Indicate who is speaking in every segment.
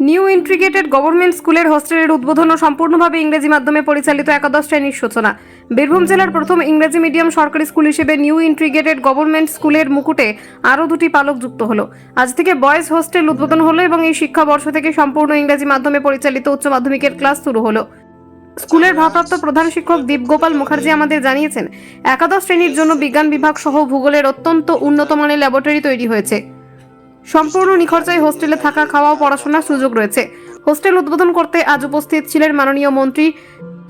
Speaker 1: New integrated government স্কুলের হোস্টেলের উদ্বোধন ও সম্পূর্ণভাবে ইংরেজি মাধ্যমে পরিচালিত একাদশ শ্রেণির সূচনা। বীরভূম জেলার প্রথম ইংরেজি মিডিয়াম সরকারি স্কুল হিসেবে নিউ ইন্ট্রিগেটেড গভর্নমেন্ট স্কুলের মুকুটে আরও দুটি পালক যুক্ত হলো। আজ থেকে বয়েজ হোস্টেল উদ্বোধন হলো এবং এই শিক্ষাবর্ষ থেকে সম্পূর্ণ ইংরেজি মাধ্যমে পরিচালিত উচ্চ মাধ্যমিকের ক্লাস শুরু হলো। স্কুলের ভারপ্রাপ্ত প্রধান শিক্ষক দীপগোপাল মুখার্জি আমাদের জানিয়েছেন, একাদশ শ্রেণির জন্য বিজ্ঞান বিভাগ সহ ভূগোলের অত্যন্ত উন্নত মানের ল্যাবরেটরি তৈরি হয়েছে। সম্পূর্ণ নিখরচায় হোস্টেলে থাকা, খাওয়া ও পড়াশোনার সুযোগ রয়েছে। হোস্টেল উদ্বোধন করতে আজ উপস্থিত ছিলেন মাননীয় মন্ত্রী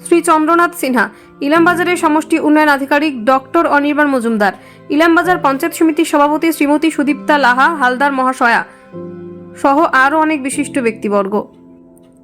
Speaker 1: শ্রী চন্দ্রনাথ সিনহা। ইলামবাজারের সমষ্টি উন্নয়ন আধিকারিক ডক্টর অনির্বাণ মজুমদার। ইলামবাজার পঞ্চায়েত সমিতির সভাপতি শ্রীমতী সুদীপ্তা লাহা, হালদার মহাশয়া সহ আরও অনেক বিশিষ্ট ব্যক্তিবর্গ।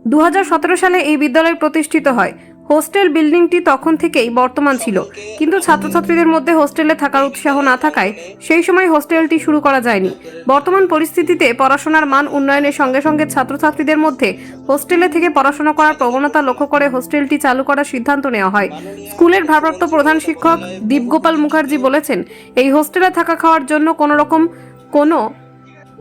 Speaker 1: দু হাজার সতেরো সালে এই বিদ্যালয় প্রতিষ্ঠিত হয়। হোস্টেল বিল্ডিংটি তখন থেকেই বর্তমান ছিল। কিন্তু ছাত্রছাত্রীদের মধ্যে হোস্টেলে থাকার উৎসাহ না থাকায় সেই সময় হোস্টেলটি শুরু করা যায়নি। বর্তমান পরিস্থিতিতে পড়াশোনার মান উন্নয়নের সঙ্গে সঙ্গে ছাত্রছাত্রীদের মধ্যে হোস্টেলে থেকে পড়াশোনা করার প্রবণতা লক্ষ্য করে হোস্টেলটি চালু করার সিদ্ধান্ত নেওয়া হয়। স্কুলের ভারপ্রাপ্ত প্রধান শিক্ষক দীপগোপাল মুখার্জি বলেছেন, এই হোস্টেলে থাকা খাওয়ার জন্য কোনো রকম কোনো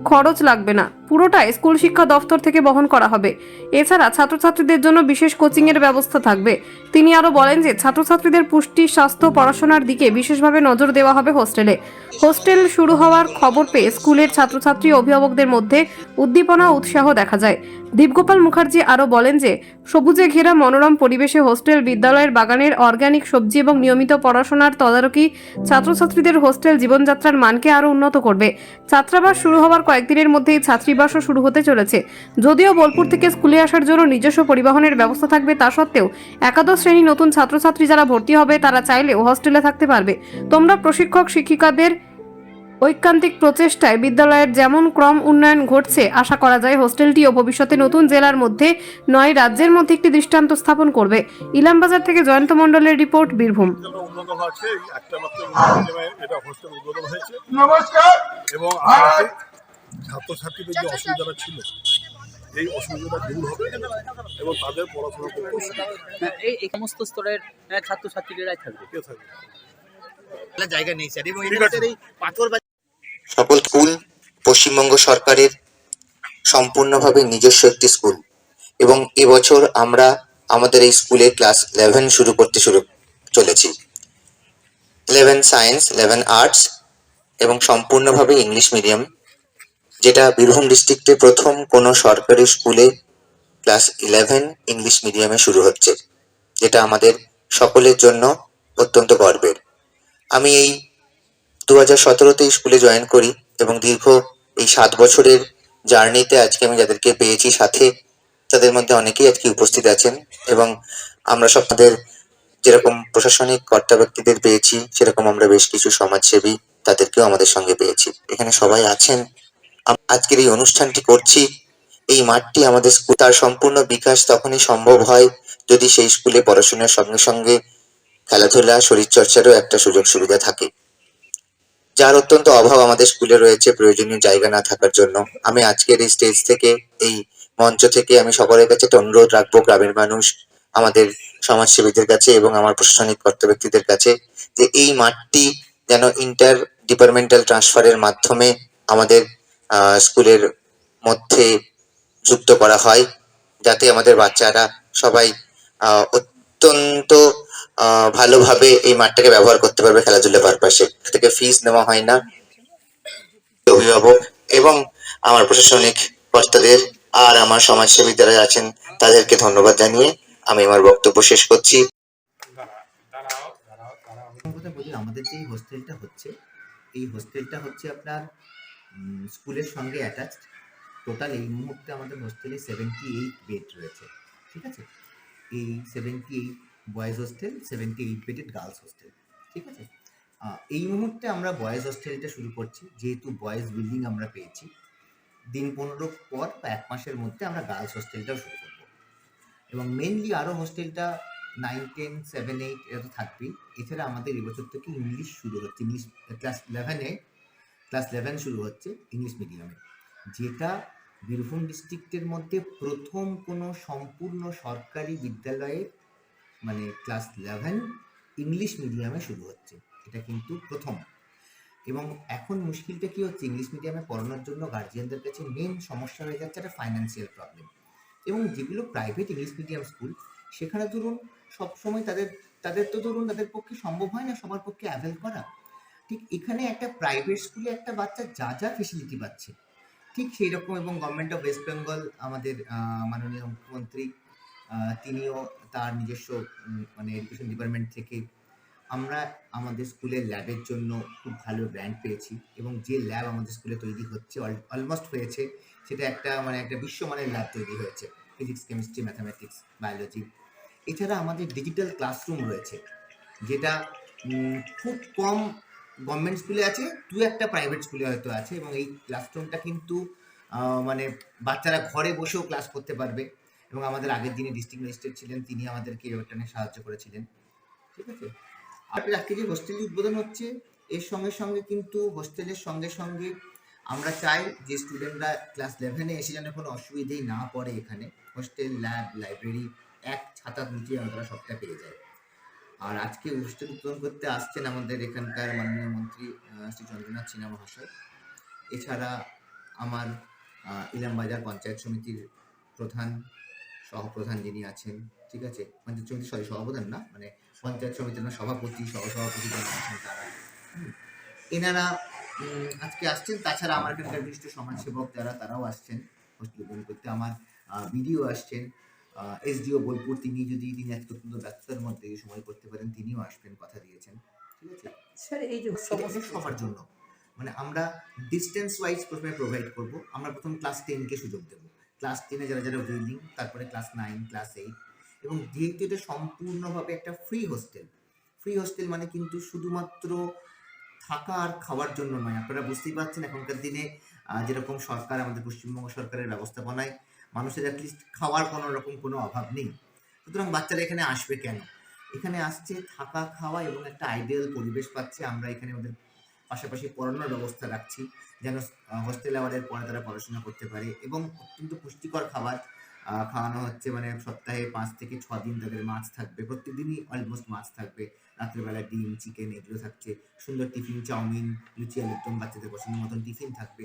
Speaker 1: খরচ লাগবে না। পুরোটাই স্কুল শিক্ষা দফতর থেকে বহন করা হবে। এছাড়া ছাত্রছাত্রীদের জন্য বিশেষ কোচিং এর ব্যবস্থা থাকবে। তিনি আরও বলেন যে, ছাত্রছাত্রীদের পুষ্টি, স্বাস্থ্য, পড়াশোনার দিকে বিশেষভাবে নজর দেওয়া হবে হোস্টেলে। হোস্টেল শুরু হওয়ার খবর পেয়ে স্কুলের ছাত্রছাত্রী অভিভাবকদের মধ্যে উদ্দীপনা উৎসাহ দেখা যায়। দীপগোপাল মুখার্জি আরও বলেন যে, সবুজে ঘেরা মনোরম পরিবেশে হোস্টেল, বিদ্যালয়ের বাগানের অর্গানিক সবজি এবং নিয়মিত পড়াশোনার তদারকি ছাত্রছাত্রীদের হোস্টেল জীবনযাত্রার মানকে আরও উন্নত করবে। ছাত্রাবাস শুরু হওয়ার কয়েকদিনের মধ্যেই ছাত্রীবাসও শুরু হতে চলেছে। যদিও বোলপুর থেকে স্কুলে আসার জন্য নিজস্ব পরিবহনের ব্যবস্থা থাকবে তা সত্ত্বেও একাদশ শ্রেণি নতুন ছাত্রছাত্রী যারা ভর্তি হবে তারা চাইলেও হস্টেলে থাকতে পারবে। তোমরা প্রশিক্ষক শিক্ষিকাদের ঐকান্তিক প্রচেষ্টায় বিদ্যালয়ের যেমন ক্রম উন্নয়ন ঘটছে আশা করা যায় হোস্টেলটিও ভবিষ্যতে নতুন জেলার মধ্যে নয় রাজ্যের মধ্যে একটি দৃষ্টান্ত স্থাপন করবে। ইলামবাজার থেকে জয়ন্ত মণ্ডলের রিপোর্ট বীরভূম।
Speaker 2: এবং ছাত্রছাত্রীদের যে অসুবিধাটা ছিল এই অসুবিধাটা দূর হবে এবং তাদের পড়াশোনা করতে সুবিধা
Speaker 3: হ্যাঁ, এই সমস্ত স্তরের আহ, ছাত্রছাত্রীরাই থাকবে।
Speaker 2: হবে থাকবে?
Speaker 4: জায়গা নেই স্যার এবং এই পাথর
Speaker 5: সকল স্কুল পশ্চিমবঙ্গ সরকারের সম্পূর্ণভাবে নিজস্ব একটি স্কুল এবং এবছর আমরা আমাদের এই স্কুলে ক্লাস ইলেভেন শুরু করতে শুরু চলেছি। ইলেভেন সায়েন্স ইলেভেন আর্টস এবং সম্পূর্ণভাবে ইংলিশ মিডিয়াম যেটা বীরভূম ডিস্ট্রিক্টে প্রথম কোনো সরকারি স্কুলে ক্লাস ইলেভেন ইংলিশ মিডিয়ামে শুরু হচ্ছে, যেটা আমাদের সকলের জন্য অত্যন্ত গর্বের। আমি এই দু হাজার সতেরোতে স্কুলে জয়েন করি এবং দীর্ঘ এই সাত বছরের জার্নিতে আজকে আমি যাদেরকে পেয়েছি সাথে, তাদের মধ্যে অনেকেই আজকে উপস্থিত আছেন এবং আমরা সব তাদের যেরকম প্রশাসনিক কর্তা ব্যক্তিদের পেয়েছি, সেরকম আমরা বেশ কিছু সমাজসেবী তাদেরকেও আমাদের সঙ্গে পেয়েছি। এখানে সবাই আছেন আজকের এই অনুষ্ঠানটি করছি। এই মাঠটি আমাদের স্কুল, তার সম্পূর্ণ বিকাশ তখনই সম্ভব হয় যদি সেই স্কুলে পড়াশোনার সঙ্গে সঙ্গে খেলাধুলা, শরীরচর্চারও একটা সুযোগ সুবিধা থাকে। যার অত্যন্ত অভাব আমাদের স্কুলে রয়েছে, প্রয়োজনীয় জায়গা না থাকার জন্য। আমি আজকের এই স্টেজ থেকে, এই মঞ্চ থেকে আমি সকলের কাছে একটা অনুরোধ রাখব, গ্রামের মানুষ, আমাদের সমাজসেবীদের কাছে এবং আমার প্রশাসনিক কর্তা ব্যক্তিদের কাছে, যে এই মাঠটি যেন ইন্টার ডিপার্টমেন্টাল ট্রান্সফারের মাধ্যমে আমাদের স্কুলের মধ্যে যুক্ত করা হয় যাতে আমাদের বাচ্চারা সবাই অত্যন্ত ভালোভাবে এই মাঠটাকে ব্যবহার করতে পারবে খেলাধুলা পারপাসে থেকে ফিস নেওয়া হয় না। অভিভাবক এবং আমার প্রশাসনিক কর্তাদের আর আমার সমাজসেবী যারা আছেন তাদেরকে ধন্যবাদ জানিয়ে আমি আমার বক্তব্য শেষ করছি।
Speaker 4: আমাদের যে হোস্টেলটা হচ্ছে এই হোস্টেলটা হচ্ছে আপনার স্কুলের সঙ্গে অ্যাটাচড টোটাল এই মুহূর্তে আমাদের হোস্টেলে সেভেন্টি এইট বেড রয়েছে, ঠিক আছে? এই seventy eight boys hostel seventy eight bedded girls hostel ঠিক আছে? এই মুহূর্তে আমরা বয়েজ হোস্টেলটা শুরু করছি, যেহেতু বয়েজ বিল্ডিং আমরা পেয়েছি, দিন পনেরো পর বা এক মাসের মধ্যে আমরা গার্লস হোস্টেলটাও শুরু করব। এবং মেনলি আরও হোস্টেলটা নাইন টেন সেভেন এইট এটা তো থাকবেই, এছাড়া আমাদের এবছর থেকে ইংলিশ শুরু হচ্ছে ইংলিশ ক্লাস ইলেভেনে ক্লাস ইলেভেন শুরু হচ্ছে ইংলিশ মিডিয়ামে যেটা বীরভূম ডিস্ট্রিক্টের মধ্যে প্রথম কোনো সম্পূর্ণ সরকারি বিদ্যালয়ে মানে ক্লাস ইলেভেন ইংলিশ মিডিয়ামে শুরু হচ্ছে। এটা কিন্তু প্রথম। এবং এখন মুশকিলটা কি হচ্ছে? ইংলিশ মিডিয়ামে পড়ানোর জন্য গার্জিয়ানদের কাছে মেন সমস্যা হয়ে যাচ্ছে একটা ফাইন্যান্সিয়াল প্রবলেম এবং যেগুলো প্রাইভেট ইংলিশ মিডিয়াম স্কুল সেখানে ধরুন সবসময় তাদের তাদের তো ধরুন তাদের পক্ষে সম্ভব হয় না সবার পক্ষে অ্যাভেল করা। ঠিক এখানে একটা প্রাইভেট স্কুলে একটা বাচ্চা যা যা ফেসিলিটি পাচ্ছে। ঠিক সেই রকম এবং গভর্নমেন্ট অফ ওয়েস্ট বেঙ্গল আমাদের মাননীয় মুখ্যমন্ত্রী তিনিও তার নিজস্ব মানে এডুকেশন ডিপার্টমেন্ট থেকে আমরা আমাদের স্কুলের ল্যাবের জন্য খুব ভালো গ্র্যান্ট পেয়েছি এবং যে ল্যাব আমাদের স্কুলে তৈরি হচ্ছে অলমোস্ট হয়েছে, সেটা একটা মানে একটা বিশ্বমানের ল্যাব তৈরি হয়েছে ফিজিক্স কেমিস্ট্রি ম্যাথামেটিক্স বায়োলজি এছাড়া আমাদের ডিজিটাল ক্লাসরুম রয়েছে, যেটা খুব কম গভর্নমেন্ট স্কুলে আছে, দু একটা প্রাইভেট স্কুলে হয়তো আছে এবং এই ক্লাসরুমটা কিন্তু মানে বাচ্চারা ঘরে বসেও ক্লাস করতে পারবে এবং আমাদের আগের দিনে ডিস্ট্রিক্ট ম্যাজিস্ট্রেট ছিলেন, তিনি আমাদেরকে এই ব্যাপারটা নিয়ে সাহায্য করেছিলেন। ঠিক আছে? আর আজকে যে হোস্টেল উদ্বোধন হচ্ছে, এর সঙ্গে সঙ্গে কিন্তু হোস্টেলের সঙ্গে সঙ্গে আমরা চাই যে স্টুডেন্টরা ক্লাস ইলেভেনে এসে যেন কোনো অসুবিধেই না পড়ে এখানে। হোস্টেল ল্যাব লাইব্রেরি এক ছাতার নিচে তারা সবটা পেয়ে যায় আর আজকে হোস্টেল উদ্বোধন করতে আসছেন আমাদের এখানকার মাননীয় মন্ত্রী শ্রী চন্দ্রনাথ সিনহা মহাশয়। এছাড়া আমার ইলামবাজার পঞ্চায়েত সমিতির প্রধান, সহপ্রধান যিনি আছেন, ঠিক আছে? পঞ্চায়েত সমিতির সরি সহপ্রধান না মানে পঞ্চায়েত সমিতির সভাপতি, সহসভাপতি যারা আছেন তারা। এনারা আজকে আসছেন, তাছাড়া আমার এখানকার বিশিষ্ট সমাজসেবক যারা, তারাও আসছেন হোস্টেল করতে। আমার বিডিও আসছেন। এসডিও বোলপুর তিনি যদি তিনি আজকে অত্যন্ত ব্যস্ততার মধ্যে সময় করতে পারেন তিনিও আসবেন কথা দিয়েছেন ঠিক আছে?
Speaker 3: স্যার এই যে
Speaker 4: সবার জন্য। মানে আমরা ডিস্টেন্স ওয়াইজ প্রথমে প্রোভাইড করব। আমরা প্রথম ক্লাস টেনকে সুযোগ দেবো। ক্লাস টেনে যারা যারা উইলিং তারপরে ক্লাস নাইন ক্লাস এইট এবং যেহেতু এটা সম্পূর্ণভাবে একটা ফ্রি হোস্টেল ফ্রি হোস্টেল মানে কিন্তু শুধুমাত্র থাকা আর খাওয়ার জন্য নয়। আপনারা বুঝতেই পারছেন এখনকার দিনে যেরকম সরকার আমাদের পশ্চিমবঙ্গ সরকারের ব্যবস্থাপনায় মানুষের অ্যাটলিস্ট খাওয়ার কোনো রকম কোনো অভাব নেই। সুতরাং বাচ্চারা এখানে আসবে কেন? এখানে আসছে থাকা, খাওয়া এবং একটা আইডিয়াল পরিবেশ পাচ্ছে। আমরা এখানে ওদের পাশাপাশি পড়ানোর ব্যবস্থা রাখছি যেন হোস্টেল আওয়ারের পরে তারা পড়াশোনা করতে পারে এবং অত্যন্ত পুষ্টিকর খাবার খাওয়ানো হচ্ছে। মানে সপ্তাহে পাঁচ থেকে ছ দিন তাদের মাছ থাকবে। প্রত্যেকদিনই অলমোস্ট মাছ থাকবে। রাত্রেবেলা ডিম চিকেন এগুলো থাকছে। সুন্দর টিফিন চাউমিন, লুচি, আলুরদম বাচ্চাদের পছন্দ মতন টিফিন থাকবে।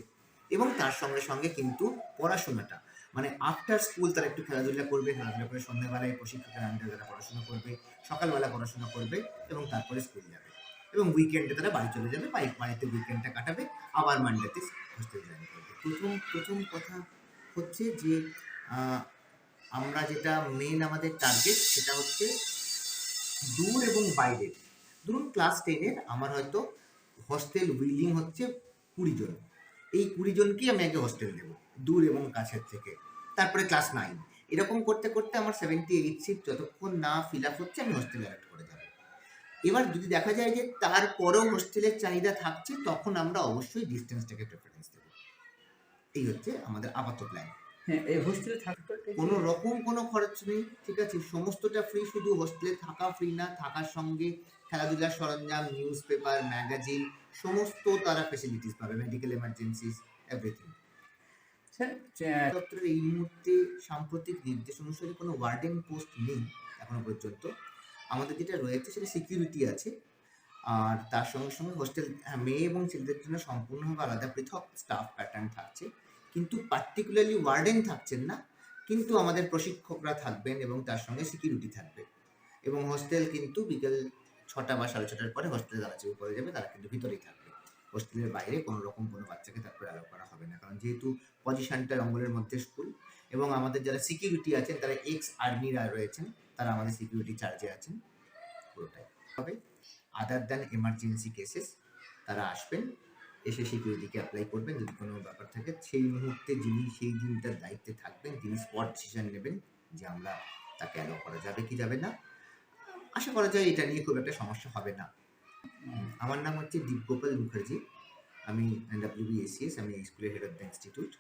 Speaker 4: এবং তার সঙ্গে সঙ্গে কিন্তু পড়াশোনাটা। মানে আফটার স্কুল তারা একটু খেলাধুলা করবে, খেলাধুলা করে সন্ধ্যাবেলায় প্রশিক্ষকের আন্ডারে তারা পড়াশোনা করবে, সকালবেলা পড়াশোনা করবে এবং তারপরে স্কুল যাবে। এবং উইকেন্ডে তারা বাড়ি চলে যাবে বাইক বাড়িতে উইকেন্ডটা কাটাবে, আবার মানডেতে হোস্টেল জয়েন করবে। প্রথম প্রথম কথা হচ্ছে যে আমরা যেটা মেন আমাদের টার্গেট সেটা হচ্ছে দূর এবং বাইরের ধরুন ক্লাস টেনের আমার হয়তো হস্টেল উইলিং হচ্ছে কুড়ি জন। এই কুড়ি জনকেই আমি আগে হোস্টেল দেবো, দূর এবং কাছের থেকে। তারপরে ক্লাস নাইন এরকম করতে করতে আমার সেভেন্টি এইট সিট যতক্ষণ না ফিল আপ হচ্ছে আমি হোস্টেল অ্যাডাপ্ট করে যাব। এবার যদি দেখা যায় যে তারপরেও হোস্টেলের চাহিদা থাকছে তখন আমরা অবশ্যই ডিস্টেন্সটাকে প্রেফারেন্স দেবো। এই হচ্ছে আমাদের আপাতত প্ল্যান
Speaker 3: হ্যাঁ এই হোস্টেলে থাকতে
Speaker 4: কোনো রকম কোনো খরচ নেই ঠিক আছে? সমস্তটা ফ্রি শুধু হোস্টেলে থাকা ফ্রি না থাকার সঙ্গে খেলাধুলার সরঞ্জাম নিউজ পেপার ম্যাগাজিন সমস্ত তারা ফেসিলিটিস পাবে মেডিকেল এমার্জেন্সিস এভরিথিং দপ্তরের এই মুহূর্তে সাম্প্রতিক নির্দেশ অনুসারে কোনো ওয়ার্ডেন পোস্ট নেই এখনও পর্যন্ত। আমাদের যেটা রয়েছে সেটা সিকিউরিটি আছে। আর তার সঙ্গে সঙ্গে হোস্টেল হ্যাঁ মেয়ে এবং ছেলেদের জন্য সম্পূর্ণভাবে আলাদা পৃথক স্টাফ প্যাটার্ন থাকছে। কিন্তু পার্টিকুলারলি ওয়ার্ডেন থাকছেন না, কিন্তু আমাদের প্রশিক্ষকরা থাকবেন এবং তার সঙ্গে সিকিউরিটি থাকবে। এবং হোস্টেল কিন্তু বিকেল ছটা বা সাড়ে ছটার পরে হোস্টেলে যারা চেয়ে করে যাবে তারা কিন্তু ভিতরেই থাকবে। হোস্টেলের বাইরে কোনো রকম কোনো বাচ্চাকে তারপরে অ্যালাউ করা হবে না। কারণ যেহেতু পজিশনটা জঙ্গলের মধ্যে স্কুল এবং আমাদের যারা সিকিউরিটি আছেন, তারা এক্স আর্মিরা রয়েছেন, তারা আমাদের সিকিউরিটি চার্জে আছেন পুরোটাই। হবে আদার দ্যান এমার্জেন্সি কেসেস তারা আসবেন, এসে সিকিউরিটিকে অ্যাপ্লাই করবেন, যদি কোনো ব্যাপার থাকে। সেই মুহূর্তে যিনি, সেই দিনটার দায়িত্বে থাকবেন তিনি স্পট ডিসিশন নেবেন যে আমরা তাকে অ্যালাউ করা যাবে কি যাবে না, আশা করা যায় এটা নিয়ে খুব একটা সমস্যা হবে না। আমার নাম হচ্ছে দীপগোপাল মুখার্জি। আমি এনডাব্লিউবিএসিএস আমি স্কুলের হেড অফ দ্য ইনস্টিটিউট